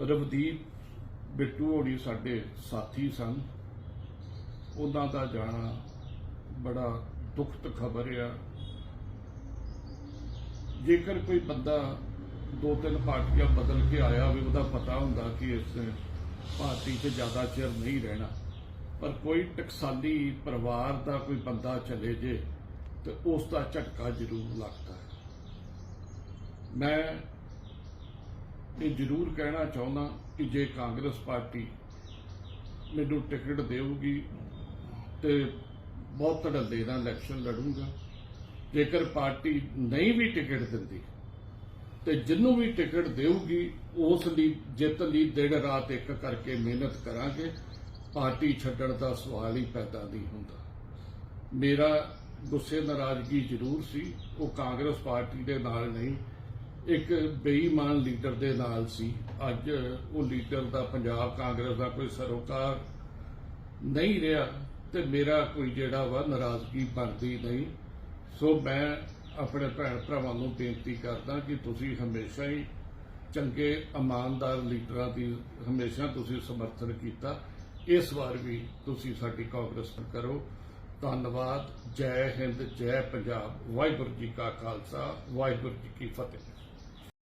ਰਵਦੀਪ ਬਿੱਟੂ ਹੋਣੀ ਸਾਡੇ ਸਾਥੀ ਸਨ। ਉਹਨਾਂ ਦਾ ਜਾਣਾ ਬੜਾ ਦੁਖਤ ਖਬਰ ਆ। ਜੇਕਰ ਕੋਈ ਬੰਦਾ ਦੋ ਤਿੰਨ ਪਾਰਟੀਆਂ ਬਦਲ ਕੇ ਆਇਆ ਹੋਵੇ, ਉਹਦਾ ਪਤਾ ਹੁੰਦਾ ਕਿ ਇਸ ਪਾਰਟੀ 'ਚ ਜ਼ਿਆਦਾ ਚਿਰ ਨਹੀਂ ਰਹਿਣਾ। ਪਰ ਕੋਈ ਟਕਸਾਲੀ ਪਰਿਵਾਰ ਦਾ ਕੋਈ ਬੰਦਾ ਚਲੇ ਜੇ, ਤੇ ਉਸ ਦਾ ਝਟਕਾ ਜ਼ਰੂਰ ਲੱਗਦਾ ਹੈ। ਮੈਂ ਇਹ ਜ਼ਰੂਰ ਕਹਿਣਾ ਚਾਹੁੰਦਾ ਕਿ ਜੇ ਕਾਂਗਰਸ ਪਾਰਟੀ ਮੈਨੂੰ ਟਿਕਟ ਦੇਊਗੀ ਤੇ ਬਹੁਤ ਧੜੱਲੇ ਨਾਲ ਇਲੈਕਸ਼ਨ ਲੜੂੰਗਾ। ਜੇਕਰ ਪਾਰਟੀ ਨਹੀਂ ਵੀ ਟਿਕਟ ਦਿੰਦੀ ਤੇ ਜਿੰਨੂੰ ਵੀ ਟਿਕਟ ਦੇਊਗੀ, ਉਸ ਲਈ, ਜਿੱਤ ਲਈ ਦਿਨ ਰਾਤ ਇੱਕ ਕਰਕੇ ਮਿਹਨਤ ਕਰਾਂਗੇ। ਪਾਰਟੀ ਛੱਡਣ ਦਾ ਸਵਾਲ ਹੀ ਪੈਦਾ ਨਹੀਂ ਹੁੰਦਾ। ਮੇਰਾ ਗੁੱਸੇ ਨਾਰਾਜ਼ਗੀ ਜ਼ਰੂਰ ਸੀ। ਉਹ ਕਾਂਗਰਸ ਪਾਰਟੀ ਦੇ ਨਾਲ ਨਹੀਂ ਇੱਕ ਬੇਈਮਾਨ ਲੀਡਰ ਦੇ ਨਾਲ ਸੀ। ਅੱਜ ਉਹ ਲੀਡਰ ਦਾ ਪੰਜਾਬ ਕਾਂਗਰਸ ਦਾ ਕੋਈ ਸਰੋਕਾਰ ਨਹੀਂ ਰਿਹਾ ਤੇ ਮੇਰਾ ਕੋਈ ਜਿਹੜਾ ਵਾ ਨਾਰਾਜ਼ਗੀ ਬਣਦੀ ਨਹੀਂ। ਸੋ ਮੈਂ ਆਪਣੇ ਭੈਣ ਭਰਾਵਾਂ ਨੂੰ ਬੇਨਤੀ ਕਰਦਾ ਕਿ ਤੁਸੀਂ ਹਮੇਸ਼ਾ ਹੀ ਚੰਗੇ, ਇਮਾਨਦਾਰ ਲੀਡਰਾਂ ਦੀ ਹਮੇਸ਼ਾ ਤੁਸੀਂ ਸਮਰਥਨ ਕੀਤਾ। ਇਸ ਵਾਰ ਵੀ ਤੁਸੀਂ ਸਾਡੀ ਕਾਂਗਰਸ ਕਰੋ। ਧੰਨਵਾਦ। ਜੈ ਹਿੰਦ, ਜੈ ਪੰਜਾਬ। ਵਾਹਿਗੁਰੂ ਜੀ ਕਾ ਖਾਲਸਾ। ਵਾਹਿਗੁਰੂ ਜੀ ਕੀ ਫਤਿਹ।